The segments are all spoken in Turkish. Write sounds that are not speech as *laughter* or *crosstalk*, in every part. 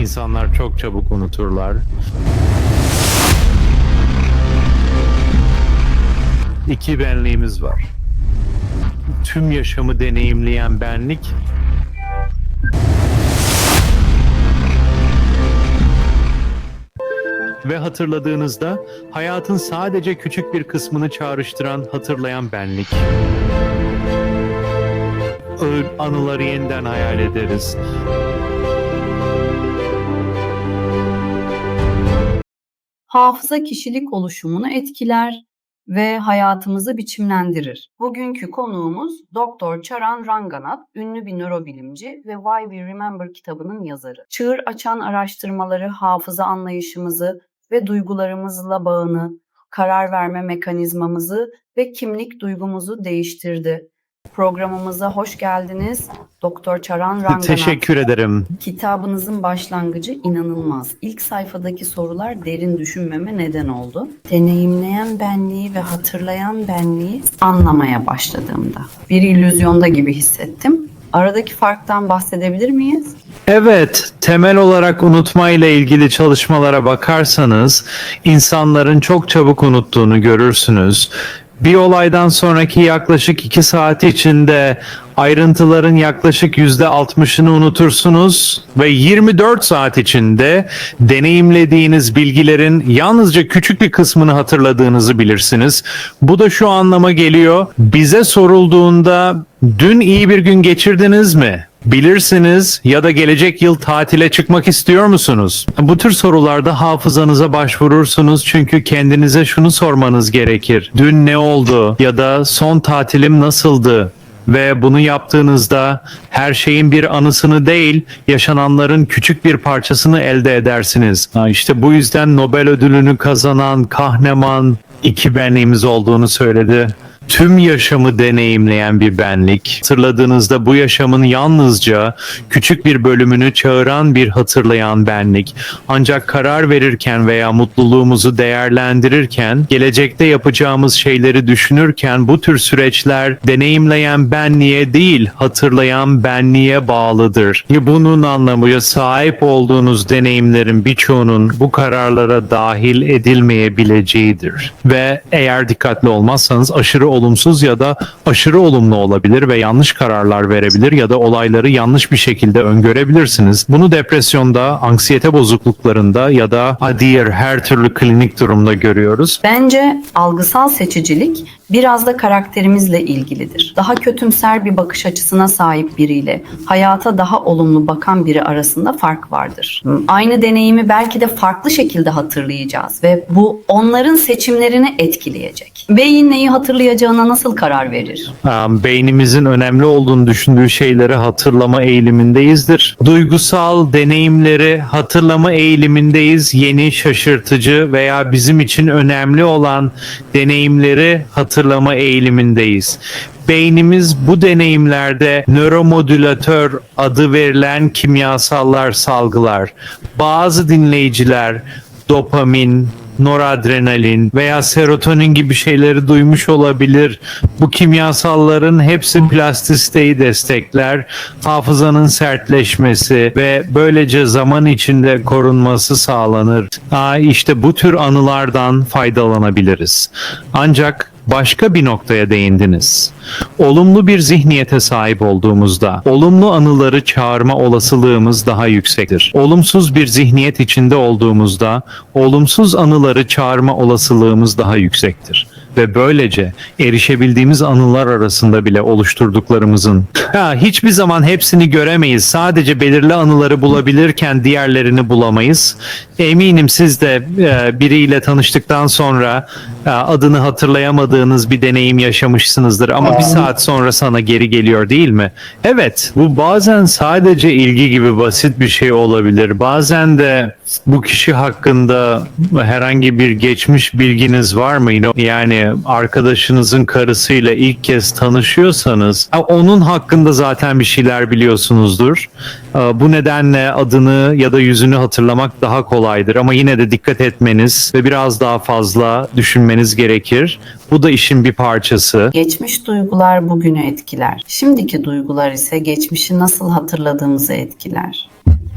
İnsanlar çok çabuk unuturlar. İki benliğimiz var. Tüm yaşamı deneyimleyen benlik ve hatırladığınızda hayatın sadece küçük bir kısmını çağrıştıran hatırlayan benlik. Anıları yeniden hayal ederiz. Hafıza kişilik oluşumunu etkiler ve hayatımızı biçimlendirir. Bugünkü konuğumuz Doktor Charan Ranganath, ünlü bir nörobilimci ve Why We Remember kitabının yazarı. Çığır açan araştırmaları hafıza anlayışımızı ve duygularımızla bağını, karar verme mekanizmamızı ve kimlik duygumuzu değiştirdi. Programımıza hoş geldiniz. Doktor Charan Ranganath. Teşekkür ederim. Kitabınızın başlangıcı inanılmaz. İlk sayfadaki sorular derin düşünmeme neden oldu. Deneyimleyen benliği ve hatırlayan benliği anlamaya başladığımda. Bir illüzyonda gibi hissettim. Aradaki farktan bahsedebilir miyiz? Evet, temel olarak unutma ile ilgili çalışmalara bakarsanız insanların çok çabuk unuttuğunu görürsünüz. Bir olaydan sonraki yaklaşık 2 saat içinde ayrıntıların yaklaşık %60'ını unutursunuz ve 24 saat içinde deneyimlediğiniz bilgilerin yalnızca küçük bir kısmını hatırladığınızı bilirsiniz. Bu da şu anlama geliyor. Bize sorulduğunda dün iyi bir gün geçirdiniz mi? Bilirsiniz ya da gelecek yıl tatile çıkmak istiyor musunuz? Bu tür sorularda hafızanıza başvurursunuz çünkü kendinize şunu sormanız gerekir. Dün ne oldu ya da son tatilim nasıldı? Ve bunu yaptığınızda her şeyin bir anısını değil, yaşananların küçük bir parçasını elde edersiniz. Ha işte bu yüzden Nobel ödülünü kazanan Kahneman iki benliğimiz olduğunu söyledi tüm yaşamı deneyimleyen bir benlik. Hatırladığınızda bu yaşamın yalnızca küçük bir bölümünü çağıran bir hatırlayan benlik. Ancak karar verirken veya mutluluğumuzu değerlendirirken, gelecekte yapacağımız şeyleri düşünürken bu tür süreçler deneyimleyen benliğe değil, hatırlayan benliğe bağlıdır. Bunun anlamı sahip olduğunuz deneyimlerin birçoğunun bu kararlara dahil edilmeyebileceğidir. Ve eğer dikkatli olmazsanız aşırı olumsuz ya da aşırı olumlu olabilir ve yanlış kararlar verebilir ya da olayları yanlış bir şekilde öngörebilirsiniz. Bunu depresyonda, anksiyete bozukluklarında ya da diğer her türlü klinik durumda görüyoruz. Bence algısal seçicilik biraz da karakterimizle ilgilidir. Daha kötümser bir bakış açısına sahip biriyle hayata daha olumlu bakan biri arasında fark vardır. Aynı deneyimi belki de farklı şekilde hatırlayacağız ve bu onların seçimlerini etkileyecek. Beyin neyi hatırlayacağına nasıl karar verir? Um, beynimizin önemli olduğunu düşündüğü şeyleri hatırlama eğilimindeyizdir. Duygusal deneyimleri hatırlama eğilimindeyiz. Yeni, şaşırtıcı veya bizim için önemli olan deneyimleri hatırlama eğilimindeyiz. Beynimiz bu deneyimlerde nöromodülatör adı verilen kimyasallar salgılar. Bazı dinleyiciler dopamin, noradrenalin veya serotonin gibi şeyleri duymuş olabilir. Bu kimyasalların hepsi plastisteyi destekler, hafızanın sertleşmesi ve böylece zaman içinde korunması sağlanır. Aa, işte bu tür anılardan faydalanabiliriz. Ancak başka bir noktaya değindiniz. Olumlu bir zihniyete sahip olduğumuzda olumlu anıları çağırma olasılığımız daha yüksektir. Olumsuz bir zihniyet içinde olduğumuzda olumsuz anıları çağırma olasılığımız daha yüksektir ve böylece erişebildiğimiz anılar arasında bile oluşturduklarımızın ha, hiçbir zaman hepsini göremeyiz. Sadece belirli anıları bulabilirken diğerlerini bulamayız. Eminim siz de e, biriyle tanıştıktan sonra e, adını hatırlayamadığınız bir deneyim yaşamışsınızdır ama bir saat sonra sana geri geliyor değil mi? Evet, bu bazen sadece ilgi gibi basit bir şey olabilir. Bazen de bu kişi hakkında herhangi bir geçmiş bilginiz var mı? Yani arkadaşınızın karısıyla ilk kez tanışıyorsanız onun hakkında zaten bir şeyler biliyorsunuzdur. Bu nedenle adını ya da yüzünü hatırlamak daha kolaydır ama yine de dikkat etmeniz ve biraz daha fazla düşünmeniz gerekir. Bu da işin bir parçası. Geçmiş duygular bugünü etkiler. Şimdiki duygular ise geçmişi nasıl hatırladığımızı etkiler.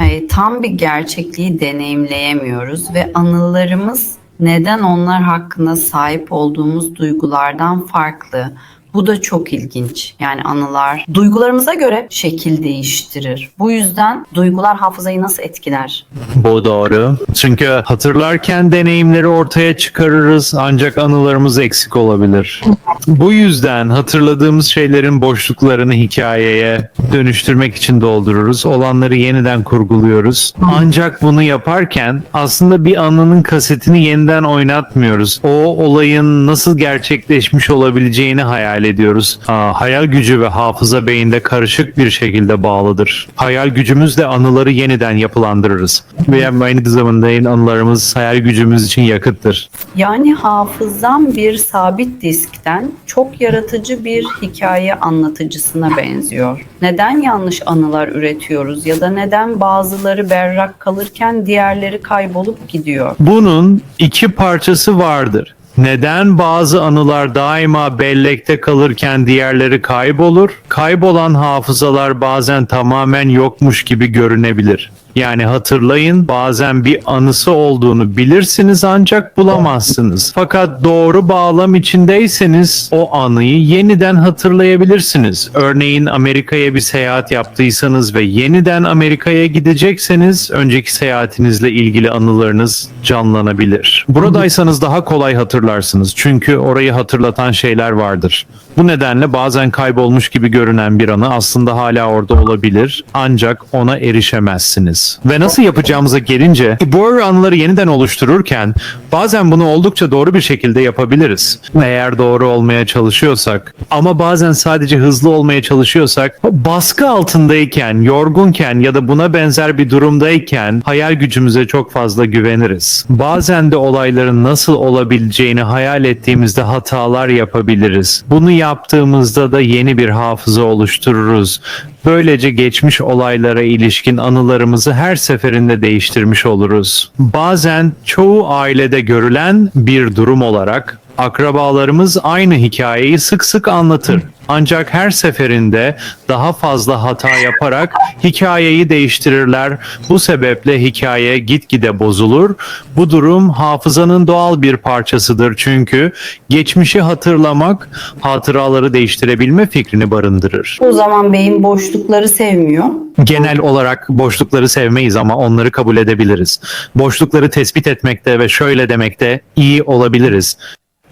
e, tam bir gerçekliği deneyimleyemiyoruz ve anılarımız neden onlar hakkında sahip olduğumuz duygulardan farklı. Bu da çok ilginç. Yani anılar duygularımıza göre şekil değiştirir. Bu yüzden duygular hafızayı nasıl etkiler? Bu doğru. Çünkü hatırlarken deneyimleri ortaya çıkarırız ancak anılarımız eksik olabilir. Bu yüzden hatırladığımız şeylerin boşluklarını hikayeye dönüştürmek için doldururuz. Olanları yeniden kurguluyoruz. Ancak bunu yaparken aslında bir anının kasetini yeniden oynatmıyoruz. O olayın nasıl gerçekleşmiş olabileceğini hayal ediyoruz. Aa, hayal gücü ve hafıza beyinde karışık bir şekilde bağlıdır. Hayal gücümüzle anıları yeniden yapılandırırız. Ve aynı zamanda anılarımız hayal gücümüz için yakıttır. Yani hafızam bir sabit diskten çok yaratıcı bir hikaye anlatıcısına benziyor. Neden yanlış anılar üretiyoruz ya da neden bazıları berrak kalırken diğerleri kaybolup gidiyor? Bunun iki parçası vardır. Neden bazı anılar daima bellekte kalırken diğerleri kaybolur? Kaybolan hafızalar bazen tamamen yokmuş gibi görünebilir. Yani hatırlayın bazen bir anısı olduğunu bilirsiniz ancak bulamazsınız. Fakat doğru bağlam içindeyseniz o anıyı yeniden hatırlayabilirsiniz. Örneğin Amerika'ya bir seyahat yaptıysanız ve yeniden Amerika'ya gidecekseniz önceki seyahatinizle ilgili anılarınız canlanabilir. Buradaysanız daha kolay hatırlarsınız. Çünkü orayı hatırlatan şeyler vardır. Bu nedenle bazen kaybolmuş gibi görünen bir anı aslında hala orada olabilir ancak ona erişemezsiniz. Ve nasıl yapacağımıza gelince bu anıları yeniden oluştururken bazen bunu oldukça doğru bir şekilde yapabiliriz. Eğer doğru olmaya çalışıyorsak ama bazen sadece hızlı olmaya çalışıyorsak baskı altındayken, yorgunken ya da buna benzer bir durumdayken hayal gücümüze çok fazla güveniriz. Bazen de olayların nasıl olabileceğini hayal ettiğimizde hatalar yapabiliriz. Bunu yaptığımızda da yeni bir hafıza oluştururuz. Böylece geçmiş olaylara ilişkin anılarımızı her seferinde değiştirmiş oluruz. Bazen çoğu ailede görülen bir durum olarak akrabalarımız aynı hikayeyi sık sık anlatır. Ancak her seferinde daha fazla hata yaparak hikayeyi değiştirirler. Bu sebeple hikaye gitgide bozulur. Bu durum hafızanın doğal bir parçasıdır çünkü geçmişi hatırlamak hatıraları değiştirebilme fikrini barındırır. O zaman beyin boşlukları sevmiyor. Genel olarak boşlukları sevmeyiz ama onları kabul edebiliriz. Boşlukları tespit etmekte ve şöyle demekte iyi olabiliriz.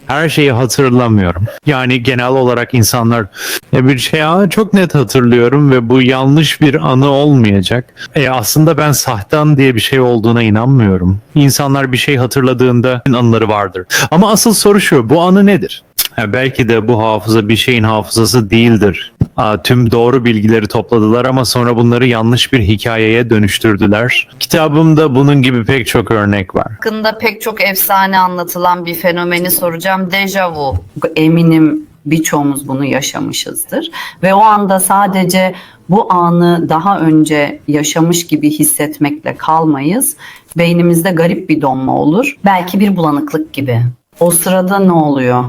Her şeyi hatırlamıyorum. Yani genel olarak insanlar "E, bir şey "Aa, çok net hatırlıyorum ve bu yanlış bir anı olmayacak. E, aslında ben sahtan diye bir şey olduğuna inanmıyorum. İnsanlar bir şey hatırladığında anıları vardır. Ama asıl soru şu, bu anı nedir? Belki de bu hafıza bir şeyin hafızası değildir. Tüm doğru bilgileri topladılar ama sonra bunları yanlış bir hikayeye dönüştürdüler. Kitabımda bunun gibi pek çok örnek var. Hakkında pek çok efsane anlatılan bir fenomeni soracağım. Dejavu. Eminim birçoğumuz bunu yaşamışızdır. Ve o anda sadece bu anı daha önce yaşamış gibi hissetmekle kalmayız. Beynimizde garip bir donma olur. Belki bir bulanıklık gibi. O sırada ne oluyor?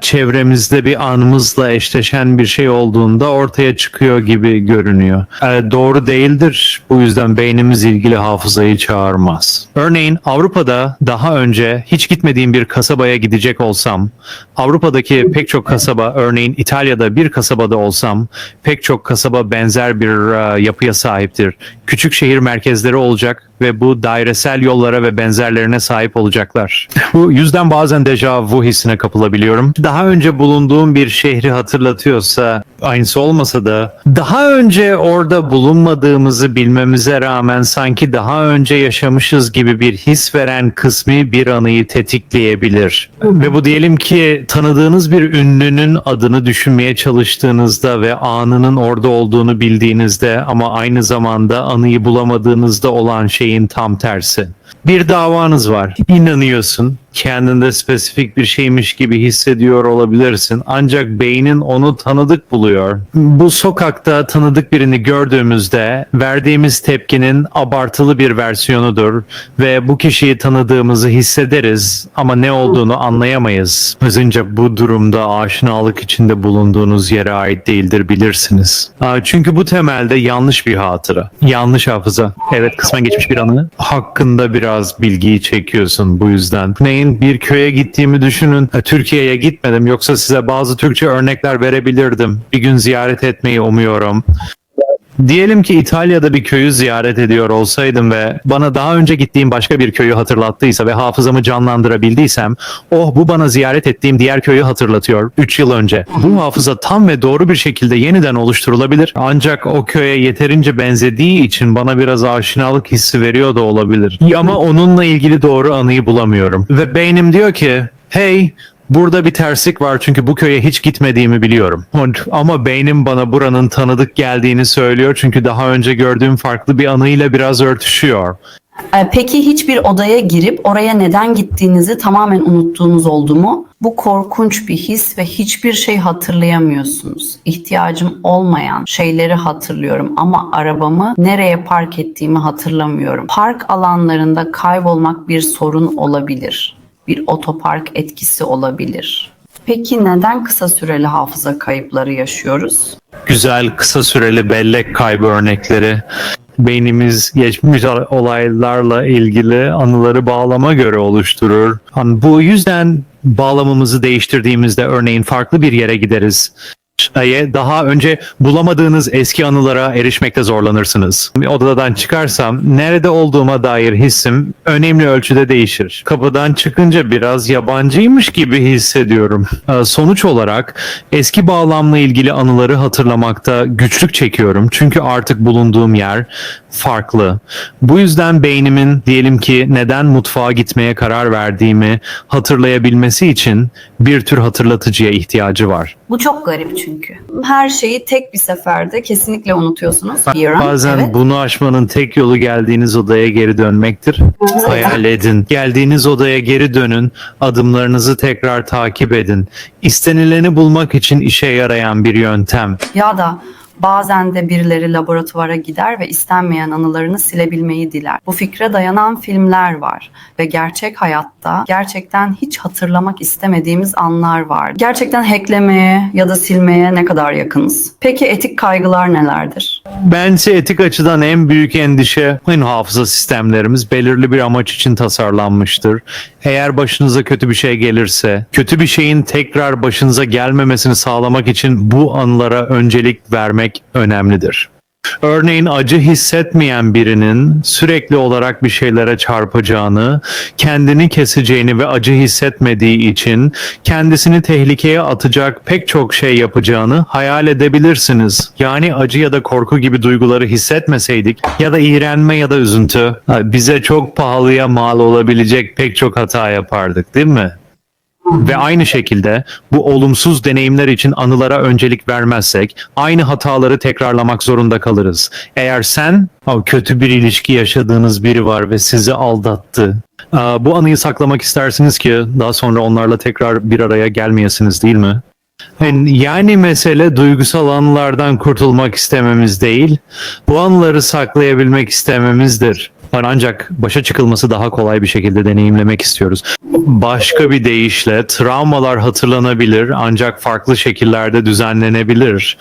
Çevremizde bir anımızla eşleşen bir şey olduğunda ortaya çıkıyor gibi görünüyor. Ee, doğru değildir. Bu yüzden beynimiz ilgili hafızayı çağırmaz. Örneğin Avrupa'da daha önce hiç gitmediğim bir kasabaya gidecek olsam, Avrupa'daki pek çok kasaba, örneğin İtalya'da bir kasabada olsam, pek çok kasaba benzer bir e, yapıya sahiptir. Küçük şehir merkezleri olacak ve bu dairesel yollara ve benzerlerine sahip olacaklar. Bu yüzden bazen deja vu hissine kapılabiliyorum. Daha önce bulunduğum bir şehri hatırlatıyorsa, aynısı olmasa da daha önce orada bulunmadığımızı bilmemize rağmen sanki daha önce yaşamışız gibi bir his veren kısmi bir anıyı tetikleyebilir. Ve bu diyelim ki tanıdığınız bir ünlünün adını düşünmeye çalıştığınızda ve anının orada olduğunu bildiğinizde ama aynı zamanda anıyı bulamadığınızda olan şeyin tam tersi. Bir davanız var. İnanıyorsun kendinde spesifik bir şeymiş gibi hissediyor olabilirsin. Ancak beynin onu tanıdık buluyor. Bu sokakta tanıdık birini gördüğümüzde verdiğimiz tepkinin abartılı bir versiyonudur ve bu kişiyi tanıdığımızı hissederiz ama ne olduğunu anlayamayız. Hızınca bu durumda aşinalık içinde bulunduğunuz yere ait değildir bilirsiniz. Çünkü bu temelde yanlış bir hatıra. Yanlış hafıza. Evet kısmen geçmiş bir anı. Hakkında biraz bilgiyi çekiyorsun bu yüzden. Neyin bir köye gittiğimi düşünün. Türkiye'ye gitmedim yoksa size bazı Türkçe örnekler verebilirdim. Bir gün ziyaret etmeyi umuyorum. Diyelim ki İtalya'da bir köyü ziyaret ediyor olsaydım ve bana daha önce gittiğim başka bir köyü hatırlattıysa ve hafızamı canlandırabildiysem, oh bu bana ziyaret ettiğim diğer köyü hatırlatıyor 3 yıl önce. Bu hafıza tam ve doğru bir şekilde yeniden oluşturulabilir. Ancak o köye yeterince benzediği için bana biraz aşinalık hissi veriyor da olabilir. Ama onunla ilgili doğru anıyı bulamıyorum. Ve beynim diyor ki, hey Burada bir terslik var çünkü bu köye hiç gitmediğimi biliyorum. Ama beynim bana buranın tanıdık geldiğini söylüyor çünkü daha önce gördüğüm farklı bir anıyla biraz örtüşüyor. Ee, Peki hiçbir odaya girip oraya neden gittiğinizi tamamen unuttuğunuz oldu mu? Bu korkunç bir his ve hiçbir şey hatırlayamıyorsunuz. İhtiyacım olmayan şeyleri hatırlıyorum ama arabamı nereye park ettiğimi hatırlamıyorum. Park alanlarında kaybolmak bir sorun olabilir. Bir otopark etkisi olabilir. Peki neden kısa süreli hafıza kayıpları yaşıyoruz? Güzel kısa süreli bellek kaybı örnekleri. Beynimiz geçmiş olaylarla ilgili anıları bağlama göre oluşturur. Bu yüzden bağlamamızı değiştirdiğimizde örneğin farklı bir yere gideriz. Şeye daha önce bulamadığınız eski anılara erişmekte zorlanırsınız. Odadan çıkarsam nerede olduğuma dair hissim önemli ölçüde değişir. Kapıdan çıkınca biraz yabancıymış gibi hissediyorum. Ee, Sonuç olarak eski bağlamla ilgili anıları hatırlamakta güçlük çekiyorum. Çünkü artık bulunduğum yer farklı. Bu yüzden beynimin diyelim ki neden mutfağa gitmeye karar verdiğimi hatırlayabilmesi için bir tür hatırlatıcıya ihtiyacı var. Bu çok garip çünkü. Her şeyi tek bir seferde kesinlikle unutuyorsunuz. Biran, Bazen evet. bunu aşmanın tek yolu geldiğiniz odaya geri dönmektir. Hayal edin. Geldiğiniz odaya geri dönün. Adımlarınızı tekrar takip edin. İstenileni bulmak için işe yarayan bir yöntem. Ya da bazen de birileri laboratuvara gider ve istenmeyen anılarını silebilmeyi diler. Bu fikre dayanan filmler var ve gerçek hayatta gerçekten hiç hatırlamak istemediğimiz anlar var. Gerçekten hacklemeye ya da silmeye ne kadar yakınız? Peki etik kaygılar nelerdir? Bence etik açıdan en büyük endişe hafıza sistemlerimiz belirli bir amaç için tasarlanmıştır. Eğer başınıza kötü bir şey gelirse, kötü bir şeyin tekrar başınıza gelmemesini sağlamak için bu anılara öncelik vermek önemlidir. Örneğin acı hissetmeyen birinin sürekli olarak bir şeylere çarpacağını, kendini keseceğini ve acı hissetmediği için kendisini tehlikeye atacak pek çok şey yapacağını hayal edebilirsiniz. Yani acı ya da korku gibi duyguları hissetmeseydik ya da iğrenme ya da üzüntü bize çok pahalıya mal olabilecek pek çok hata yapardık değil mi? Ve aynı şekilde bu olumsuz deneyimler için anılara öncelik vermezsek aynı hataları tekrarlamak zorunda kalırız. Eğer sen kötü bir ilişki yaşadığınız biri var ve sizi aldattı. Bu anıyı saklamak istersiniz ki daha sonra onlarla tekrar bir araya gelmeyesiniz değil mi? Yani- Yani mesele duygusal anılardan kurtulmak istememiz değil, bu anıları saklayabilmek istememizdir. Ancak başa çıkılması daha kolay bir şekilde deneyimlemek istiyoruz. Başka bir deyişle travmalar hatırlanabilir ancak farklı şekillerde düzenlenebilir.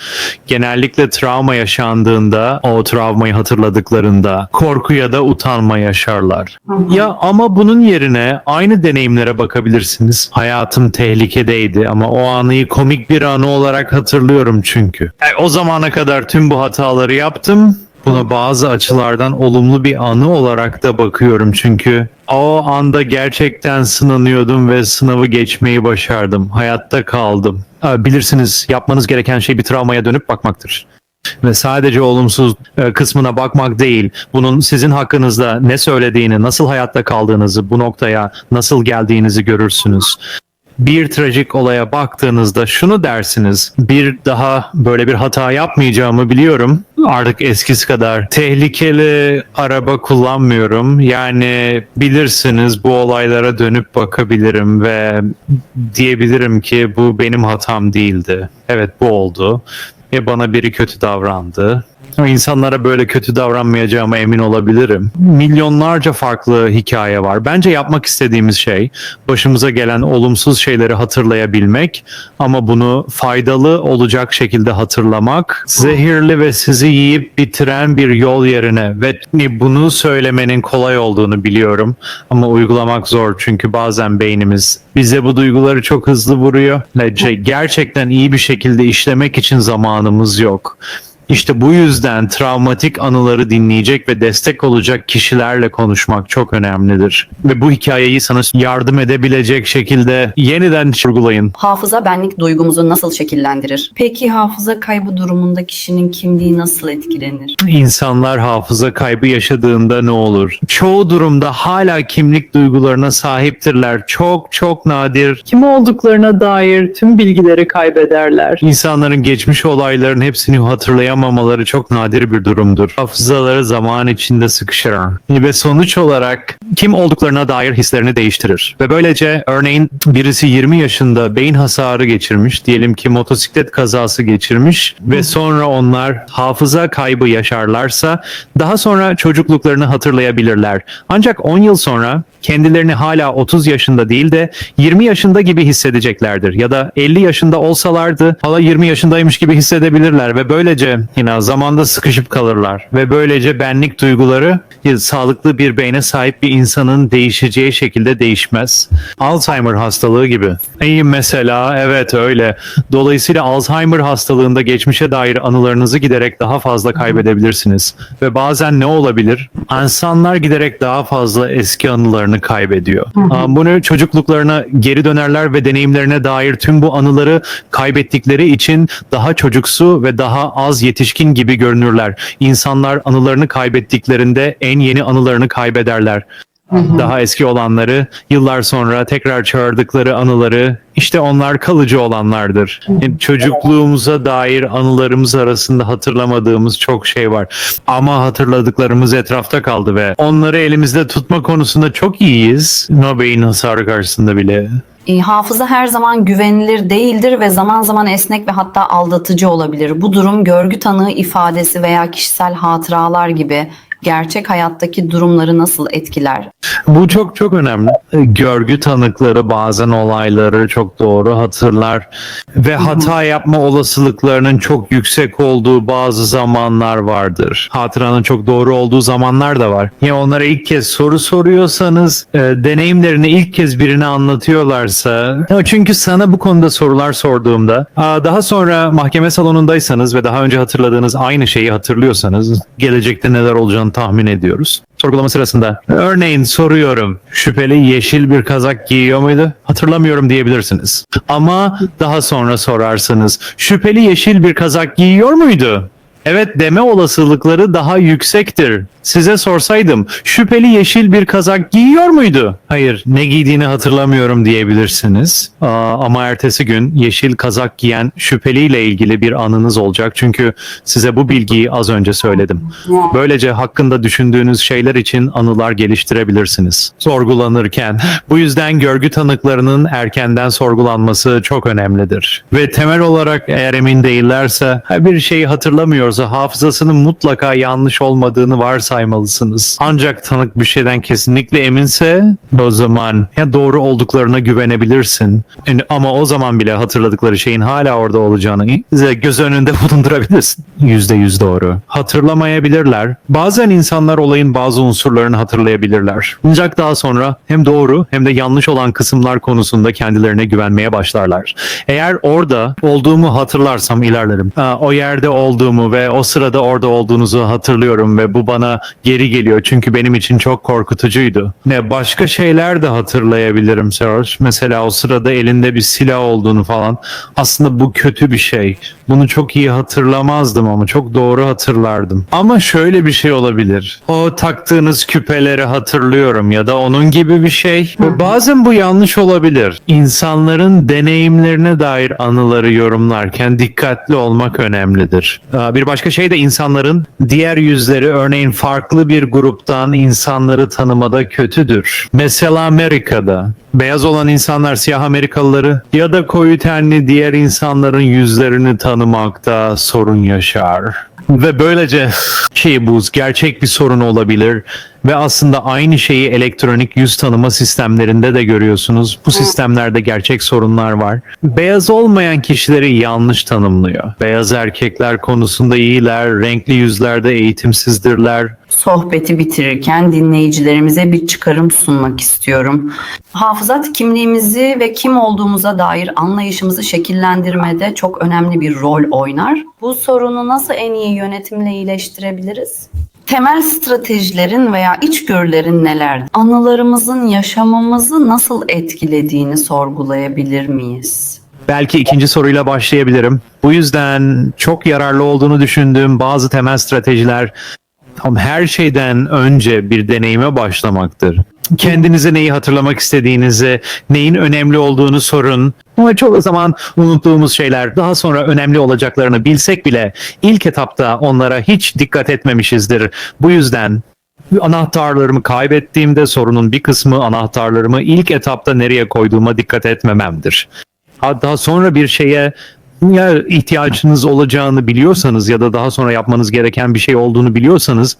Genellikle travma yaşandığında, o travmayı hatırladıklarında korku ya da utanma yaşarlar. Ya ama bunun yerine aynı deneyimlere bakabilirsiniz. Hayatım tehlikedeydi ama o anıyı komik bir anı olarak hatırlıyorum çünkü. E, o zamana kadar tüm bu hataları yaptım. Buna bazı açılardan olumlu bir anı olarak da bakıyorum çünkü o anda gerçekten sınanıyordum ve sınavı geçmeyi başardım. Hayatta kaldım. Bilirsiniz yapmanız gereken şey bir travmaya dönüp bakmaktır. Ve sadece olumsuz e, kısmına bakmak değil, bunun sizin hakkınızda ne söylediğini, nasıl hayatta kaldığınızı, bu noktaya nasıl geldiğinizi görürsünüz. Bir trajik olaya baktığınızda şunu dersiniz. Bir daha böyle bir hata yapmayacağımı biliyorum. Artık eskisi kadar tehlikeli araba kullanmıyorum. Yani bilirsiniz bu olaylara dönüp bakabilirim ve diyebilirim ki bu benim hatam değildi. Evet bu oldu. Ve bana biri kötü davrandı. İnsanlara böyle kötü davranmayacağıma emin olabilirim. Milyonlarca farklı hikaye var. Bence yapmak istediğimiz şey başımıza gelen olumsuz şeyleri hatırlayabilmek ama bunu faydalı olacak şekilde hatırlamak. Zehirli ve sizi yiyip bitiren bir yol yerine ve bunu söylemenin kolay olduğunu biliyorum ama uygulamak zor çünkü bazen beynimiz bize bu duyguları çok hızlı vuruyor ce- gerçekten iyi bir şekilde işlemek için zamanımız yok. İşte bu yüzden travmatik anıları dinleyecek ve destek olacak kişilerle konuşmak çok önemlidir. Ve bu hikayeyi sana yardım edebilecek şekilde yeniden kurgulayın. Hafıza benlik duygumuzu nasıl şekillendirir? Peki hafıza kaybı durumunda kişinin kimliği nasıl etkilenir? İnsanlar hafıza kaybı yaşadığında ne olur? Çoğu durumda hala kimlik duygularına sahiptirler. Çok çok nadir. Kim olduklarına dair tüm bilgileri kaybederler. İnsanların geçmiş olayların hepsini hatırlayamamaları çok nadir bir durumdur. Hafızaları zaman içinde sıkışır. Ve sonuç olarak kim olduklarına dair hislerini değiştirir. Ve böylece örneğin birisi 20 yaşında beyin hasarı geçirmiş, diyelim ki motosiklet kazası geçirmiş ve sonra onlar hafıza kaybı yaşarlarsa daha sonra çocukluklarını hatırlayabilirler. Ancak 10 yıl sonra kendilerini hala 30 yaşında değil de 20 yaşında gibi hissedeceklerdir. Ya da 50 yaşında olsalardı hala 20 yaşındaymış gibi hissedebilirler ve böylece yine zamanda sıkışıp kalırlar. Ve böylece benlik duyguları sağlıklı bir beyne sahip bir insanın değişeceği şekilde değişmez. Alzheimer hastalığı gibi. İyi mesela evet öyle. Dolayısıyla Alzheimer hastalığında geçmişe dair anılarınızı giderek daha fazla kaybedebilirsiniz. Ve bazen ne olabilir? İnsanlar giderek daha fazla eski anılarını kaybediyor. Aa, Bunu çocukluklarına geri dönerler ve deneyimlerine dair tüm bu anıları kaybettikleri için daha çocuksu ve daha az yetişkin gibi görünürler. İnsanlar anılarını kaybettiklerinde en yeni anılarını kaybederler. Daha eski olanları yıllar sonra tekrar çağırdıkları anıları işte onlar kalıcı olanlardır. Yani çocukluğumuza dair anılarımız arasında hatırlamadığımız çok şey var. Ama hatırladıklarımız etrafta kaldı ve onları elimizde tutma konusunda çok iyiyiz. Nobel'in hasarı karşısında bile. E, hafıza her zaman güvenilir değildir ve zaman zaman esnek ve hatta aldatıcı olabilir. Bu durum görgü tanığı ifadesi veya kişisel hatıralar gibi gerçek hayattaki durumları nasıl etkiler? Bu çok çok önemli. Görgü tanıkları bazen olayları çok doğru hatırlar ve hata yapma olasılıklarının çok yüksek olduğu bazı zamanlar vardır. Hatıranın çok doğru olduğu zamanlar da var. Ya onlara ilk kez soru soruyorsanız, e, deneyimlerini ilk kez birine anlatıyorlarsa, Ya çünkü sana bu konuda sorular sorduğumda, daha sonra mahkeme salonundaysanız ve daha önce hatırladığınız aynı şeyi hatırlıyorsanız, gelecekte neler olacağını tahmin ediyoruz. Sorgulama sırasında örneğin soruyorum şüpheli yeşil bir kazak giyiyor muydu? Hatırlamıyorum diyebilirsiniz. Ama daha sonra sorarsanız şüpheli yeşil bir kazak giyiyor muydu? Evet deme olasılıkları daha yüksektir. Size sorsaydım şüpheli yeşil bir kazak giyiyor muydu? Hayır ne giydiğini hatırlamıyorum diyebilirsiniz. Aa, ama ertesi gün yeşil kazak giyen şüpheliyle ilgili bir anınız olacak. Çünkü size bu bilgiyi az önce söyledim. Böylece hakkında düşündüğünüz şeyler için anılar geliştirebilirsiniz. Sorgulanırken. Bu yüzden görgü tanıklarının erkenden sorgulanması çok önemlidir. Ve temel olarak eğer emin değillerse bir şeyi hatırlamıyorsa hafızasının mutlaka yanlış olmadığını varsaymalısınız. Ancak tanık bir şeyden kesinlikle eminse o zaman ya doğru olduklarına güvenebilirsin. Yani ama o zaman bile hatırladıkları şeyin hala orada olacağını size göz önünde *laughs* bulundurabilirsin. Yüzde yüz doğru. Hatırlamayabilirler. Bazen insanlar olayın bazı unsurlarını hatırlayabilirler. Ancak daha sonra hem doğru hem de yanlış olan kısımlar konusunda kendilerine güvenmeye başlarlar. Eğer orada olduğumu hatırlarsam ilerlerim. O yerde olduğumu ve o sırada orada olduğunuzu hatırlıyorum ve bu bana geri geliyor çünkü benim için çok korkutucuydu. Ne başka şeyler de hatırlayabilirim Serge. Mesela o sırada elinde bir silah olduğunu falan. Aslında bu kötü bir şey. Bunu çok iyi hatırlamazdım ama çok doğru hatırlardım. Ama şöyle bir şey olabilir. O taktığınız küpeleri hatırlıyorum ya da onun gibi bir şey. Ve bazen bu yanlış olabilir. İnsanların deneyimlerine dair anıları yorumlarken dikkatli olmak önemlidir. Bir başka şey de insanların diğer yüzleri örneğin farklı bir gruptan insanları tanımada kötüdür. Mesela Amerika'da beyaz olan insanlar siyah Amerikalıları ya da koyu tenli diğer insanların yüzlerini tanımakta sorun yaşar. Ve böylece şey bu gerçek bir sorun olabilir ve aslında aynı şeyi elektronik yüz tanıma sistemlerinde de görüyorsunuz. Bu sistemlerde gerçek sorunlar var. Beyaz olmayan kişileri yanlış tanımlıyor. Beyaz erkekler konusunda iyiler, renkli yüzlerde eğitimsizdirler. Sohbeti bitirirken dinleyicilerimize bir çıkarım sunmak istiyorum. Hafızat kimliğimizi ve kim olduğumuza dair anlayışımızı şekillendirmede çok önemli bir rol oynar. Bu sorunu nasıl en iyi yönetimle iyileştirebiliriz? Temel stratejilerin veya içgörülerin neler? Anılarımızın yaşamımızı nasıl etkilediğini sorgulayabilir miyiz? Belki ikinci soruyla başlayabilirim. Bu yüzden çok yararlı olduğunu düşündüğüm bazı temel stratejiler tam her şeyden önce bir deneyime başlamaktır. Kendinize neyi hatırlamak istediğinizi, neyin önemli olduğunu sorun. Ama çoğu zaman unuttuğumuz şeyler daha sonra önemli olacaklarını bilsek bile ilk etapta onlara hiç dikkat etmemişizdir. Bu yüzden anahtarlarımı kaybettiğimde sorunun bir kısmı anahtarlarımı ilk etapta nereye koyduğuma dikkat etmememdir. Daha sonra bir şeye ya ihtiyacınız olacağını biliyorsanız ya da daha sonra yapmanız gereken bir şey olduğunu biliyorsanız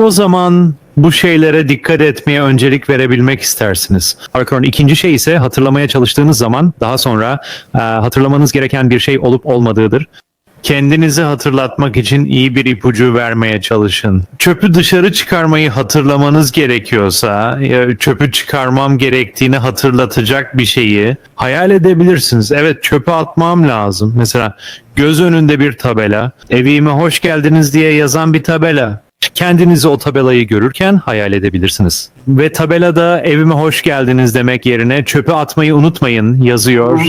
o zaman bu şeylere dikkat etmeye öncelik verebilmek istersiniz. Arkadan ikinci şey ise hatırlamaya çalıştığınız zaman daha sonra e, hatırlamanız gereken bir şey olup olmadığıdır. Kendinizi hatırlatmak için iyi bir ipucu vermeye çalışın. Çöpü dışarı çıkarmayı hatırlamanız gerekiyorsa, ya çöpü çıkarmam gerektiğini hatırlatacak bir şeyi hayal edebilirsiniz. Evet çöpü atmam lazım. Mesela göz önünde bir tabela, evime hoş geldiniz diye yazan bir tabela. Kendinizi o tabelayı görürken hayal edebilirsiniz. Ve tabelada evime hoş geldiniz demek yerine çöpü atmayı unutmayın yazıyor.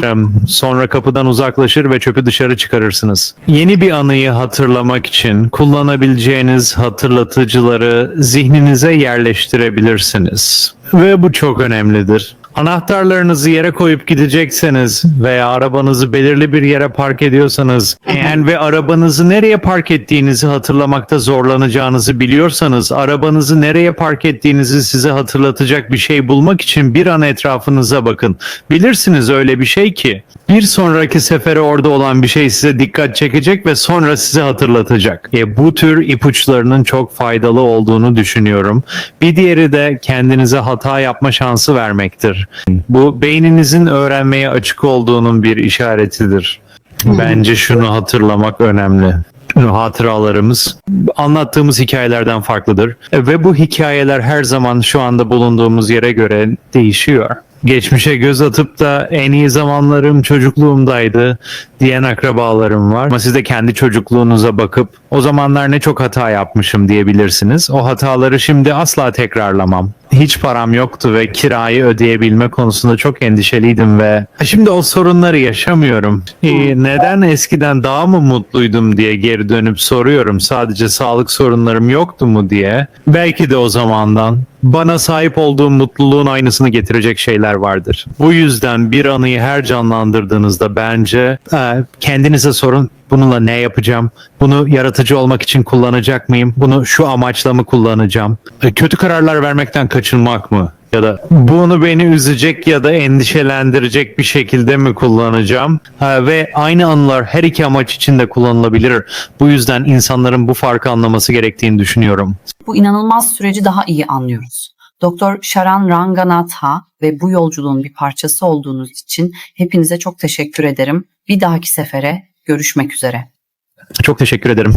Sonra kapıdan uzaklaşır ve çöpü dışarı çıkarırsınız. Yeni bir anıyı hatırlamak için kullanabileceğiniz hatırlatıcıları zihninize yerleştirebilirsiniz. Ve bu çok önemlidir. Anahtarlarınızı yere koyup gidecekseniz veya arabanızı belirli bir yere park ediyorsanız eğer ve arabanızı nereye park ettiğinizi hatırlamakta zorlanacağınızı biliyorsanız arabanızı nereye park ettiğinizi size hatırlatacak bir şey bulmak için bir an etrafınıza bakın. Bilirsiniz öyle bir şey ki bir sonraki sefere orada olan bir şey size dikkat çekecek ve sonra size hatırlatacak. E, bu tür ipuçlarının çok faydalı olduğunu düşünüyorum. Bir diğeri de kendinize hata yapma şansı vermektir. Bu beyninizin öğrenmeye açık olduğunun bir işaretidir. Bence şunu hatırlamak önemli. Hatıralarımız anlattığımız hikayelerden farklıdır E, ve bu hikayeler her zaman şu anda bulunduğumuz yere göre değişiyor. Geçmişe göz atıp da en iyi zamanlarım çocukluğumdaydı diyen akrabalarım var. Ama siz de kendi çocukluğunuza bakıp o zamanlar ne çok hata yapmışım diyebilirsiniz. O hataları şimdi asla tekrarlamam. Hiç param yoktu ve kirayı ödeyebilme konusunda çok endişeliydim ve şimdi o sorunları yaşamıyorum. Ee, neden eskiden daha mı mutluydum diye geri dönüp soruyorum. Sadece sağlık sorunlarım yoktu mu diye. Belki de o zamandan bana sahip olduğum mutluluğun aynısını getirecek şeyler vardır. Bu yüzden bir anıyı her canlandırdığınızda bence e, kendinize sorun bununla ne yapacağım? Bunu yaratıcı olmak için kullanacak mıyım? Bunu şu amaçla mı kullanacağım? E, kötü kararlar vermekten kaçınmak mı? Ya da bunu beni üzecek ya da endişelendirecek bir şekilde mi kullanacağım? Ha, ve aynı anılar her iki amaç için de kullanılabilir. Bu yüzden insanların bu farkı anlaması gerektiğini düşünüyorum. Bu inanılmaz süreci daha iyi anlıyoruz. Doktor Sharan Ranganatha ve bu yolculuğun bir parçası olduğunuz için hepinize çok teşekkür ederim. Bir dahaki sefere görüşmek üzere. Çok teşekkür ederim.